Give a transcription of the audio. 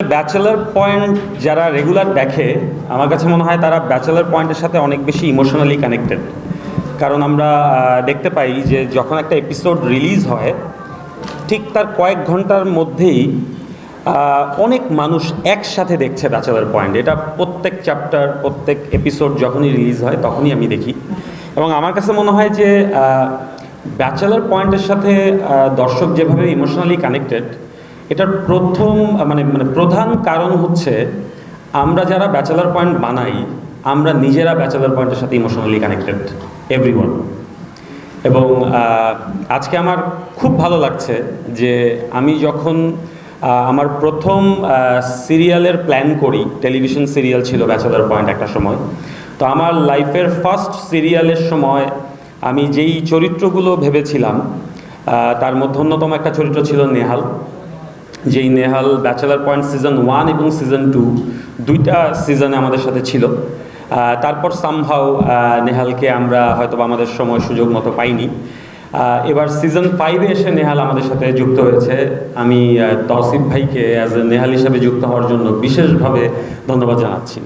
Bachelor point যারা regular দেখে, আমার কাছে মনে হয় তারা ব্যাচেলার পয়েন্টের সাথে অনেক বেশি ইমোশনালি কানেক্টেড কারণ আমরা দেখতে পাই যে যখন একটা এপিসোড রিলিজ হয়, ঠিক তার কয়েক ঘণ্টার মধ্যেই অনেক মানুষ একসাথে দেখছে ব্যাচেলার পয়েন্ট। এটা প্রত্যেক চ্যাপ্টার প্রত্যেক এপিসোড যখনই রিলিজ হয়, তখনই আমি দেখি। এবং আমার কাছে মনে হয় যে ব্যাচেলার পয়েন্টের সাথে দর্শক যেভাবে ইমোশনালি কানেক্টেড এটার প্রথম মানে মানে প্রধান কারণ হচ্ছে আমরা যারা ব্যাচেলার পয়েন্ট বানাই, আমরা নিজেরা ব্যাচেলার পয়েন্টের সাথে ইমোশনালি কানেক্টেড এভরিওয়ান এবং আজকে আমার খুব ভালো লাগছে যে আমি যখন আমার প্রথম সিরিয়ালের প্ল্যান করি টেলিভিশন সিরিয়াল ছিল ব্যাচেলার পয়েন্ট একটা সময়, তো আমার লাইফের ফার্স্ট সিরিয়ালের সময় আমি যেই চরিত্রগুলো ভেবেছিলাম তার মধ্যে অন্যতম একটা চরিত্র ছিল নেহাল। যেই Nehal bachelor point season one এবং সিজন টু দুইটা সিজনে আমাদের সাথে ছিল। তারপর সামহাও নেহালকে আমরা হয়তো আমাদের সময় সুযোগ মতো পাইনি। এবার সিজন ফাইভে এসে নেহাল আমাদের সাথে যুক্ত হয়েছে। আমি তসিফ ভাইকে অ্যাজ এ নেহাল হিসাবে যুক্ত হওয়ার জন্য বিশেষভাবে ধন্যবাদ জানাচ্ছি।